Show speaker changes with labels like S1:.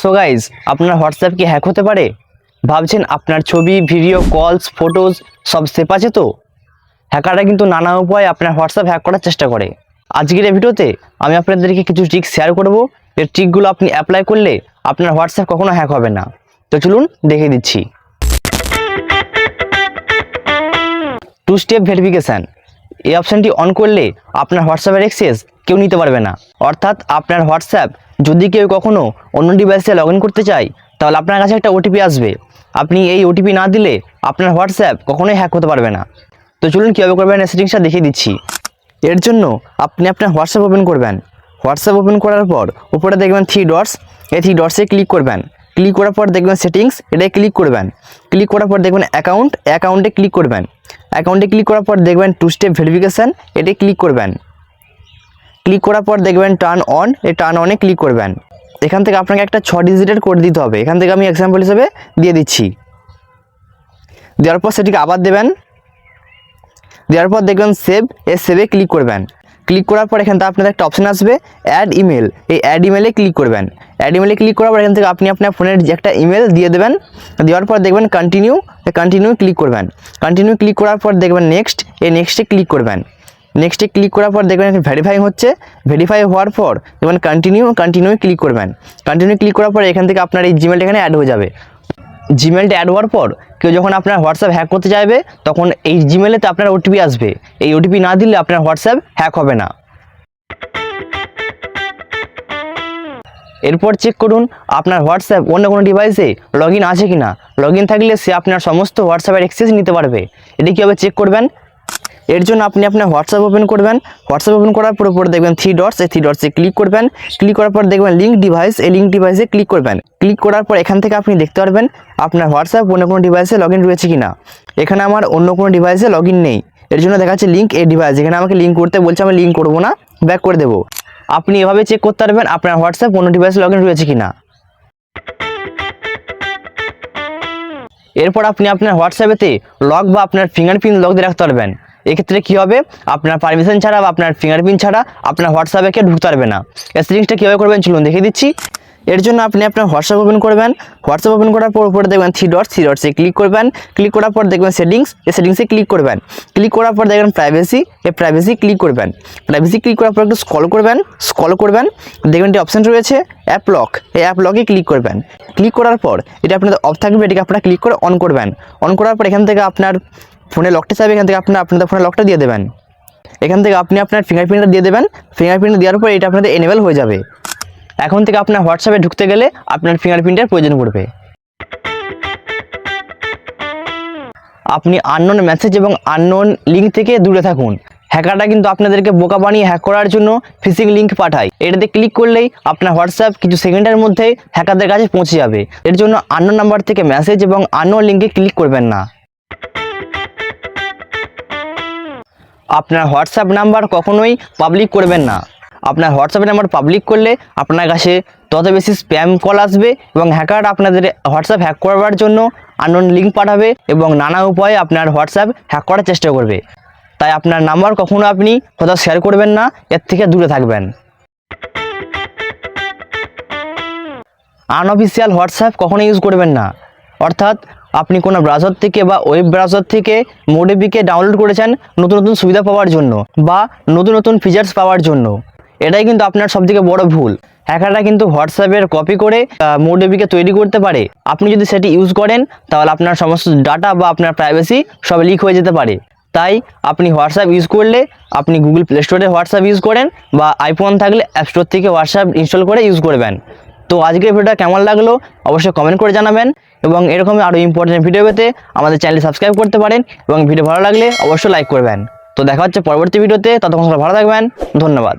S1: So guys আপনার WhatsApp কি hack হতে পারে? ভাবছেন আপনার ছবি ভিডিও কলস ফটোজ সব সেভ আছে তো? হ্যাকাররা কিন্তু নানা উপায়ে আপনার হোয়াটসঅ্যাপ হ্যাক করার চেষ্টা করে। আজকের এই ভিডিওতে আমি আপনাদেরকে কিছু ট্রিক শেয়ার করব। এই ট্রিকগুলো আপনি অ্যাপ্লাই করলে আপনার হোয়াটসঅ্যাপ কখনো হ্যাক হবে না। তো চলুন দেখে দিচ্ছি। টু স্টেপ ভেরিফিকেশান এই অপশানটি অন করলে আপনার হোয়াটসঅ্যাপের অ্যাক্সেস কেউ নিতে পারবে না। অর্থাৎ আপনার হোয়াটসঅ্যাপ যদি কেউ কখনও অন্য ডিভাইসে লগ করতে চায়, তাহলে আপনার কাছে একটা ওটিপি আসবে। আপনি এই ওটিপি না দিলে আপনার হোয়াটসঅ্যাপ কখনোই হ্যাক হতে পারবে না। তো চলুন কীভাবে করবেন সেটিংসটা দেখিয়ে দিচ্ছি। এর জন্য আপনি আপনার হোয়াটসঅ্যাপ ওপেন করবেন। হোয়াটসঅ্যাপ ওপেন করার পর উপরে দেখবেন থ্রি ডটস এই থ্রি ডটসে ক্লিক করবেন। ক্লিক করার পর দেখবেন সেটিংস এটাই ক্লিক করবেন। ক্লিক করার পর দেখবেন অ্যাকাউন্ট অ্যাকাউন্টে ক্লিক করবেন। অ্যাকাউন্টে ক্লিক করার পর দেখবেন টু স্টেপ ভেরিফিকেশান এটি ক্লিক করবেন। ক্লিক করার পর দেখবেন টার্ন অন এ টার্ন অনে ক্লিক করবেন। এখান থেকে আপনাকে একটা ছ ডিজিটের কোড দিতে হবে। এখান থেকে আমি এক্সাম্পল হিসেবে দিয়ে দিচ্ছি। দেওয়ার পর সেটিকে আবার দেবেন। দেওয়ার পর দেখবেন সেভ এ সেভে ক্লিক করবেন। ক্লিক করার পর এখান থেকে আপনাদের একটা অপশন আসবে অ্যাড ইমেল এই অ্যাড ইমেলে ক্লিক করবেন। অ্যাড ইমেলে ক্লিক করার পর এখান থেকে আপনি আপনার ফোনের যে একটা ইমেল দিয়ে দেবেন। দেওয়ার পর দেখবেন কন্টিনিউ কন্টিনিউ ক্লিক করবেন। কন্টিনিউ ক্লিক করার পর দেখবেন নেক্সট এই নেক্সটে ক্লিক করবেন। নেক্সটে ক্লিক করার পর দেখবেন ভেরিফাই হচ্ছে। ভেরিফাই হওয়ার পর দেখবেন কন্টিনিউ কন্টিনিউ ক্লিক করবেন। কন্টিনিউ ক্লিক করার পর এখান থেকে আপনার এই জিমেলটা এখানে অ্যাড হয়ে যাবে। জিমেলটা অ্যাড হওয়ার পর কেউ যখন আপনার হোয়াটসঅ্যাপ হ্যাক করতে চাইবে, তখন এই জিমেলেতে আপনার ওটিপি আসবে। এই ওটিপি না দিলে আপনার হোয়াটসঅ্যাপ হ্যাক হবে না। এরপর চেক করুন, আপনার হোয়াটসঅ্যাপ অন্য কোনো ডিভাইসে লগ আছে কি না লগ থাকলে সে আপনার সমস্ত হোয়াটসঅ্যাপের অ্যাক্সেস নিতে পারবে। এটি কীভাবে চেক করবেন? এর জন্য আপনি আপনার হোয়াটসঅ্যাপ ওপেন করবেন। হোয়াটসঅ্যাপ ওপেন করার পর উপরে দেখবেন থ্রি ডটস এই থ্রি ডটসে ক্লিক করবেন। ক্লিক করার পর দেখবেন লিঙ্ক ডিভাইস এই লিঙ্ক ডিভাইসে ক্লিক করবেন। ক্লিক করার পর এখান থেকে আপনি দেখতে পারবেন আপনার হোয়াটসঅ্যাপ অন্য কোনো ডিভাইসে লগ ইন রয়েছে কি না এখানে আমার অন্য কোনো ডিভাইসে লগ নেই। এর জন্য দেখাচ্ছে লিঙ্ক এই ডিভাইস এখানে আমাকে লিঙ্ক করতে বলছে, আমি লিঙ্ক করব না ব্যাক করে দেবো। আপনি এভাবে চেক করতে পারবেন আপনার হোয়াটসঅ্যাপ অন্য ডিভাইসে লগ ইন রয়েছে কি না এরপর আপনি আপনার হোয়াটসঅ্যাপেতে লক বা আপনার ফিঙ্গারপ্রিন্ট লক দিয়ে রাখতে পারবেন। এক্ষেত্রে কী হবে? আপনার পারমিশন ছাড়া বা আপনার ফিঙ্গারপ্রিন্ট ছাড়া আপনার হোয়াটসঅ্যাপে কেউ ঢুকতে পারবে না। সেটিংসটা কীভাবে করবেন চলুন দেখিয়ে দিচ্ছি। এর জন্য আপনি আপনার হোয়াটসঅ্যাপ ওপেন করবেন। হোয়াটসঅ্যাপ ওপেন করার পর উপরে দেখবেন থ্রি ডট থ্রি ডটসে ক্লিক করবেন। ক্লিক করার পর দেখবেন সেটিংস এই সেটিংসে ক্লিক করবেন। ক্লিক করার পর দেখবেন প্রাইভেসি এই প্রাইভেসি ক্লিক করবেন। প্রাইভেসি ক্লিক করার পর একটু স্কল করবেন স্কল করবেন। দেখবেন যে অপশান রয়েছে অ্যাপ লক এই অ্যাপ লকে ক্লিক করবেন। ক্লিক করার পর এটা আপনাদের অফ থাকবে, এটাকে আপনারা ক্লিক করে অন করবেন। অন করার পর এখান থেকে আপনার ফোনে লকটা চাইবে, এখান থেকে আপনার, আপনাদের ফোনে লকটা দিয়ে দেবেন। এখান থেকে আপনি আপনার ফিঙ্গারপ্রিন্টটা দিয়ে দেবেন। ফিঙ্গারপ্রিন্ট দেওয়ার পর এটা আপনাদের এনেবেল হয়ে যাবে। এখন থেকে আপনার হোয়াটসঅ্যাপে ঢুকতে গেলে আপনার ফিঙ্গারপ্রিন্টের প্রয়োজন পড়বে। আপনি আননোন মেসেজ এবং আননোন লিঙ্ক থেকে দূরে থাকুন। হ্যাকাররা কিন্তু আপনাদেরকে বোকা বানিয়ে হ্যাক করার জন্য ফিশিং লিঙ্ক পাঠায়। এটাতে ক্লিক করলেই আপনার হোয়াটসঅ্যাপ কিছু সেকেন্ডের মধ্যেই হ্যাকারদের কাছে পৌঁছে যাবে। এর জন্য আননোন নাম্বার থেকে মেসেজ এবং আননোন লিঙ্কে ক্লিক করবেন না। আপনার হোয়াটসঅ্যাপ নাম্বার কখনোই পাবলিক করবেন না। আপনার হোয়াটসঅ্যাপ নাম্বার পাবলিক করলে আপনার কাছে তত বেশি স্প্যাম কল আসবে এবং হ্যাকার আপনাদের হোয়াটসঅ্যাপ হ্যাক করবার জন্য আননোন লিঙ্ক পাঠাবে এবং নানা উপায়ে আপনার হোয়াটসঅ্যাপ হ্যাক করার চেষ্টা করবে। তাই আপনার নাম্বার কখনো আপনি কোথাও শেয়ার করবেন না, এর থেকে দূরে থাকবেন। আনঅফিসিয়াল হোয়াটসঅ্যাপ কখনো ইউজ করবেন না। অর্থাৎ আপনি কোনো ব্রাউজার থেকে বা ওয়েব ব্রাউজার থেকে মোডেবিকে ডাউনলোড করেছেন নতুন নতুন সুবিধা পাওয়ার জন্য বা নতুন নতুন ফিচার্স পাওয়ার জন্য। এটাই কিন্তু আপনার সবথেকে বড় ভুল। হ্যাকাররা কিন্তু হোয়াটসঅ্যাপের কপি করে মোডেবিকে তৈরি করতে পারে। আপনি যদি সেটি ইউজ করেন, তাহলে আপনার সমস্ত ডাটা বা আপনার প্রাইভেসি সব লিক হয়ে যেতে পারে। তাই আপনি হোয়াটসঅ্যাপ ইউজ করলে আপনি গুগল প্লে স্টোরে হোয়াটসঅ্যাপ ইউজ করেন বা আইফোন থাকলে অ্যাপ স্টোর থেকে হোয়াটসঅ্যাপ ইনস্টল করে ইউজ করবেন। তো আজকের ভিডিওটা কেমন লাগল অবশ্যই কমেন্ট করে জানাবেন এবং এরকম আরও ইম্পর্টেন্ট ভিডিও পেতে আমাদের চ্যানেল সাবস্ক্রাইব করতে পারেন এবং ভিডিও ভালো লাগলে অবশ্যই লাইক করবেন। তো দেখা হচ্ছে পরবর্তী ভিডিওতে ততক্ষণ ভালো থাকবেন, ধন্যবাদ।